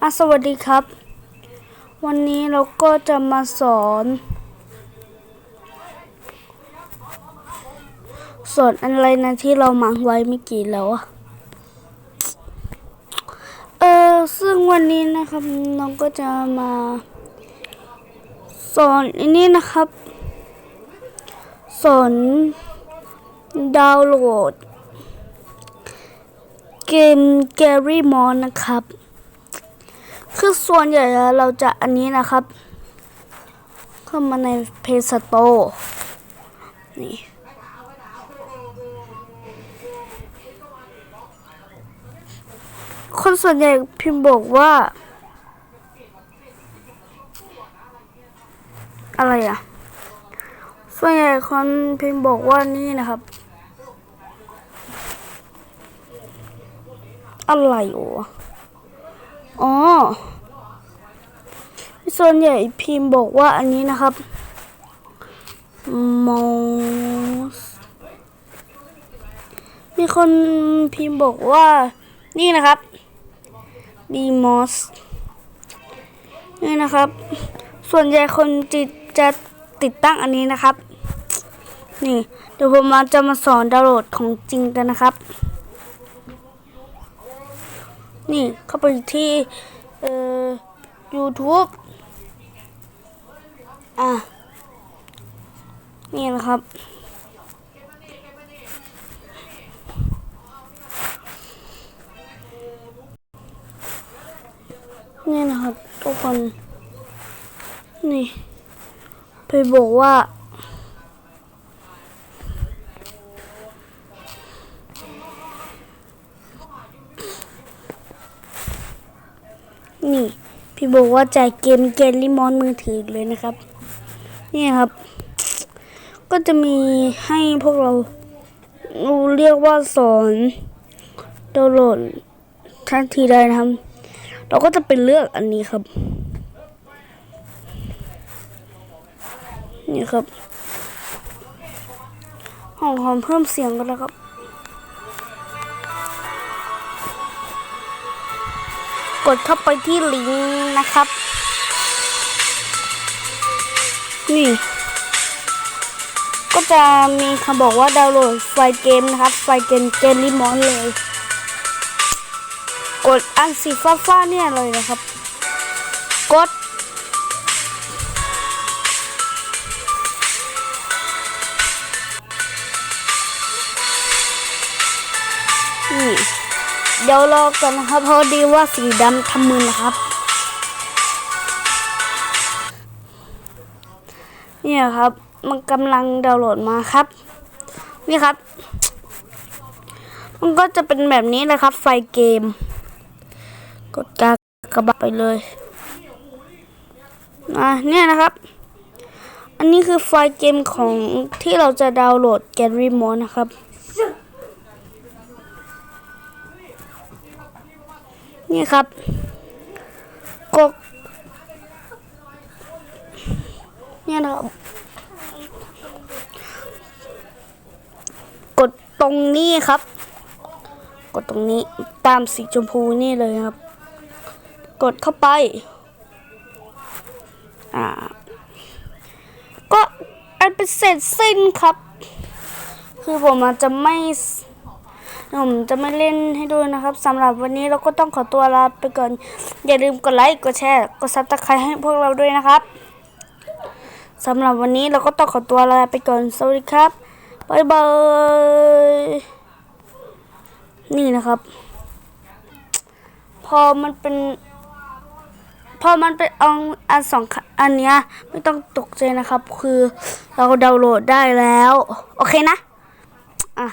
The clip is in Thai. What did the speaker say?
อะสวัสดีครับ วันนี้เราก็จะมาสอน สอนอะไรนะที่เราหมังไว้เมื่อกี้แล้วอะเออซึ่งวันนี้นะครับน้องก็จะมาสอนอันนี้นะครับ สอนดาวน์โหลด เกม g a r y m o n นะครับ คือส่วนใหญ่เราจะอันนี้นะครับ เข้ามาใน Play s t o r นี่คนส่วนใหญ่พิมพ์บอกว่า อะไรอะ ส่วนใหญ่คนพิมพ์บอกว่านี่นะครับ อะไรวะอ๋อ ส่วนใหญ่พิมพ์บอกว่าอันนี้นะครับ mouse มีคนพิมพ์บอกว่า นี่นะครับ b m o s นี่นะครับ ส่วนใหญ่คนจิตจะติดตั้งอันนี้นะครับ นี่ เดี๋ยวผมมาจะมาสอนดาวน์โหลดของจริงกันนะครับ นี่เข้าไปที่เอ่อ YouTube อะ นี่นะครับ นี่นะครับ ทุกคน นี่ ไปบอกว่า นี่ พี่บอกว่าจ่ายเกมเกมลิมอนมือถือเลยนะครับ นี่ครับ ก็จะมีให้พวกเราเราเรียกว่าสอนดาวน์โหลดทันทีได้นะครับ เราก็จะเป็นเลือกอันนี้ครับ นี่ครับห้องหอมเพิ่มเสียงกันแล้วครับ กดเข้าไปที่ลิงก์นะครับนี่ก็จะมีคำบอกว่าดาวน์โหลดไฟล์เกมนะครับ ไฟล์เกมเกมลิมอนเลย กดอันสีฟ้าๆเนี่ยเลยนะครับ กด นี่ เดี๋ยวรอกันนะครับเพราะดีว่าสีดำทำมือนะครับ เนี่ยครับ มันกำลังดาวน์โหลดมาครับ นี่ครับ มันก็จะเป็นแบบนี้นะครับ ไฟเกม กดกากระบะไปเลยอะเนี่ยนะครับ อันนี้คือไฟล์เกมของที่เราจะดาวน์โหลดแกลลี่มอนนะครับ นี่ครับกดเนี่ยนะครับกดตรงนี้ครับ กดตรงนี้ตามสีชมพูนี่เลยครับ กดเข้าไป อ่า ก็อันเป็นเสร็จสิ้นครับ คือผมอาจจะไม่ ผมจะไม่เล่นให้ดูนะครับสำหรับวันนี้เราก็ต้องขอตัวลาไปก่อน อย่าลืมกดไลค์กดแชร์กดซับสไครต์ให้พวกเราด้วยนะครับสำหรับวันนี้เราก็ต้องขอตัวลาไปก่อนสวัสดีครับบ๊ายบายนี่นะครับ พอมันเป็น พอมันเป็นอันอันสองอันเนี้ยไม่ต้องตกใจนะครับ คือเราดาวน์โหลดได้แล้ว โอเคนะ อะ